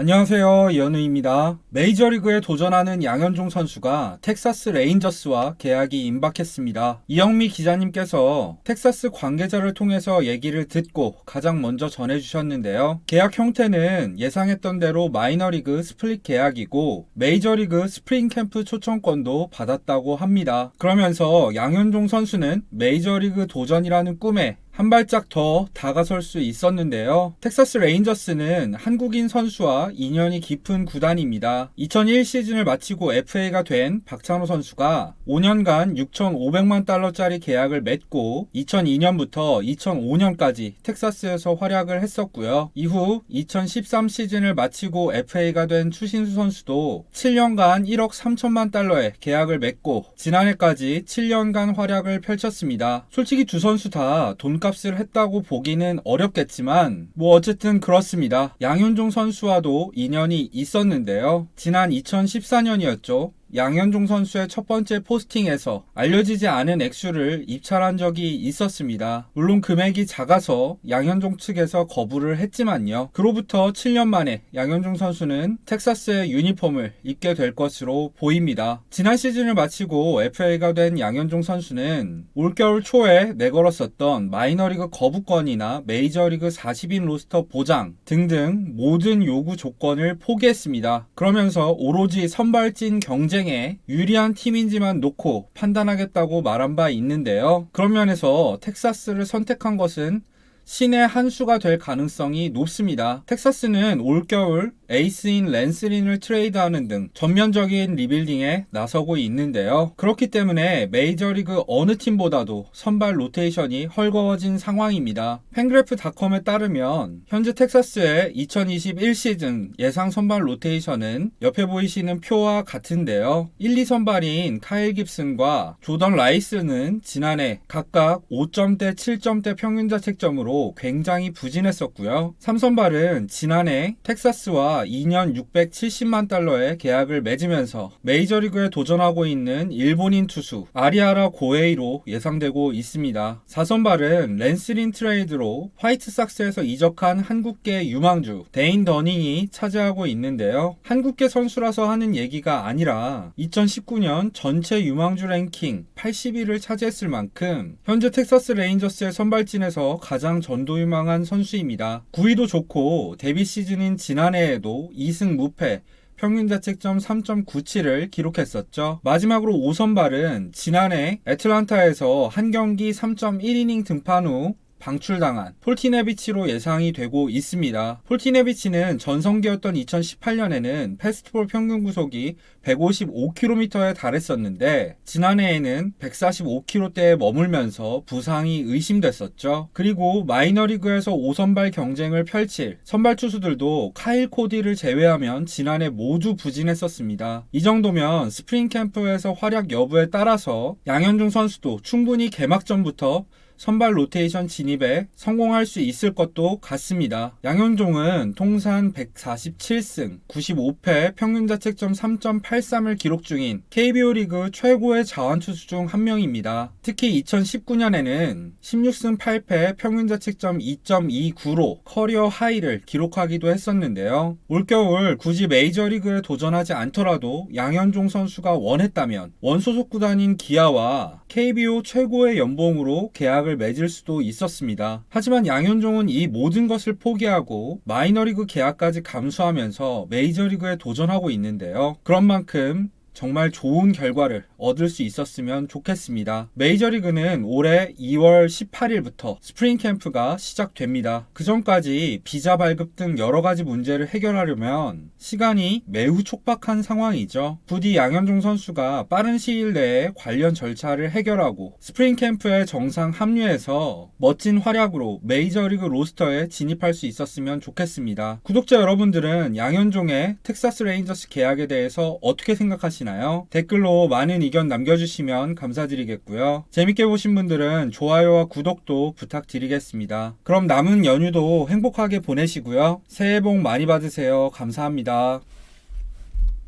안녕하세요. 이현우입니다. 메이저리그에 도전하는 양현종 선수가 텍사스 레인저스와 계약이 임박했습니다. 이영미 기자님께서 텍사스 관계자를 통해서 얘기를 듣고 가장 먼저 전해주셨는데요. 계약 형태는 예상했던 대로 마이너리그 스플릿 계약이고 메이저리그 스프링 캠프 초청권도 받았다고 합니다. 그러면서 양현종 선수는 메이저리그 도전이라는 꿈에 한 발짝 더 다가설 수 있었는데요. 텍사스 레인저스는 한국인 선수와 인연이 깊은 구단입니다. 2001 시즌을 마치고 FA가 된 박찬호 선수가 5년간 6,500만 달러짜리 계약을 맺고 2002년부터 2005년까지 텍사스에서 활약을 했었고요. 이후 2013 시즌을 마치고 FA가 된 추신수 선수도 7년간 1억 3천만 달러의 계약을 맺고 지난해까지 7년간 활약을 펼쳤습니다. 솔직히 두 선수 다 돈값 값을 했다고 보기는 어렵겠지만 뭐 어쨌든 그렇습니다. 양현종 선수와도 인연이 있었는데요. 지난 2014년이었죠. 양현종 선수의 첫 번째 포스팅에서 알려지지 않은 액수를 입찰한 적이 있었습니다. 물론 금액이 작아서 양현종 측에서 거부를 했지만요. 그로부터 7년 만에 양현종 선수는 텍사스의 유니폼을 입게 될 것으로 보입니다. 지난 시즌을 마치고 FA가 된 양현종 선수는 올겨울 초에 내걸었었던 마이너리그 거부권이나 메이저리그 40인 로스터 보장 등등 모든 요구 조건을 포기했습니다. 그러면서 오로지 선발진 경쟁 경쟁에 유리한 팀인지만 놓고 판단하겠다고 말한 바 있는데요. 그런 면에서 텍사스를 선택한 것은 신의 한 수가 될 가능성이 높습니다. 텍사스는 올겨울 에이스인 랜스린을 트레이드하는 등 전면적인 리빌딩에 나서고 있는데요. 그렇기 때문에 메이저리그 어느 팀보다도 선발 로테이션이 헐거워진 상황입니다. 팬그래프닷컴에 따르면 현재 텍사스의 2021 시즌 예상 선발 로테이션은 옆에 보이시는 표와 같은데요. 1, 2 선발인 카일 깁슨과 조던 라이스는 지난해 각각 5점대, 7점대 평균 자책점으로 굉장히 부진했었고요. 3선발은 지난해 텍사스와 2년 670만 달러의 계약을 맺으면서 메이저리그에 도전하고 있는 일본인 투수 아리아라 고에이로 예상되고 있습니다. 4선발은 랜스린 트레이드로 화이트삭스에서 이적한 한국계 유망주 데인 더닝이 차지하고 있는데요. 한국계 선수라서 하는 얘기가 아니라 2019년 전체 유망주 랭킹 80위를 차지했을 만큼 현재 텍사스 레인저스의 선발진에서 가장 전도 유망한 선수입니다. 9위도 좋고 데뷔 시즌인 지난해에도 경기도 2승 무패, 평균 자책점 3.97을 기록했었죠. 마지막으로 5선발은 지난해 애틀란타에서 한 경기 3.1이닝 등판 후 방출당한 폴티네비치로 예상이 되고 있습니다. 폴티네비치는 전성기였던 2018년에는 패스트볼 평균 구속이 155km에 달했었는데 지난해에는 145km대에 머물면서 부상이 의심됐었죠. 그리고 마이너리그에서 5선발 경쟁을 펼칠 선발 투수들도 카일 코디를 제외하면 지난해 모두 부진했었습니다. 이 정도면 스프링 캠프에서 활약 여부에 따라서 양현종 선수도 충분히 개막전부터 선발 로테이션 진입에 성공할 수 있을 것도 같습니다. 양현종은 통산 147승, 95패, 평균 자책점 3.83을 기록 중인 KBO 리그 최고의 자완투수 중 한 명입니다. 특히 2019년에는 16승 8패, 평균 자책점 2.29로 커리어 하이를 기록하기도 했었는데요. 올겨울 굳이 메이저리그에 도전하지 않더라도 양현종 선수가 원했다면 원소속 구단인 기아와 KBO 최고의 연봉으로 계약을 계약을 맺을 수도 있었습니다. 하지만 양현종은 이 모든 것을 포기하고 마이너리그 계약까지 감수하면서 메이저리그에 도전하고 있는데요. 그런 만큼 정말 좋은 결과를 얻을 수 있었으면 좋겠습니다. 메이저리그는 올해 2월 18일부터 스프링 캠프가 시작됩니다. 그 전까지 비자 발급 등 여러 가지 문제를 해결하려면 시간이 매우 촉박한 상황이죠. 부디 양현종 선수가 빠른 시일 내에 관련 절차를 해결하고 스프링 캠프에 정상 합류해서 멋진 활약으로 메이저리그 로스터에 진입할 수 있었으면 좋겠습니다. 구독자 여러분들은 양현종의 텍사스 레인저스 계약에 대해서 어떻게 생각하시 나요? 댓글로 많은 의견 남겨주시면 감사드리겠고요. 재밌게 보신 분들은 좋아요와 구독도 부탁드리겠습니다. 그럼 남은 연휴도 행복하게 보내시고요. 새해 복 많이 받으세요. 감사합니다.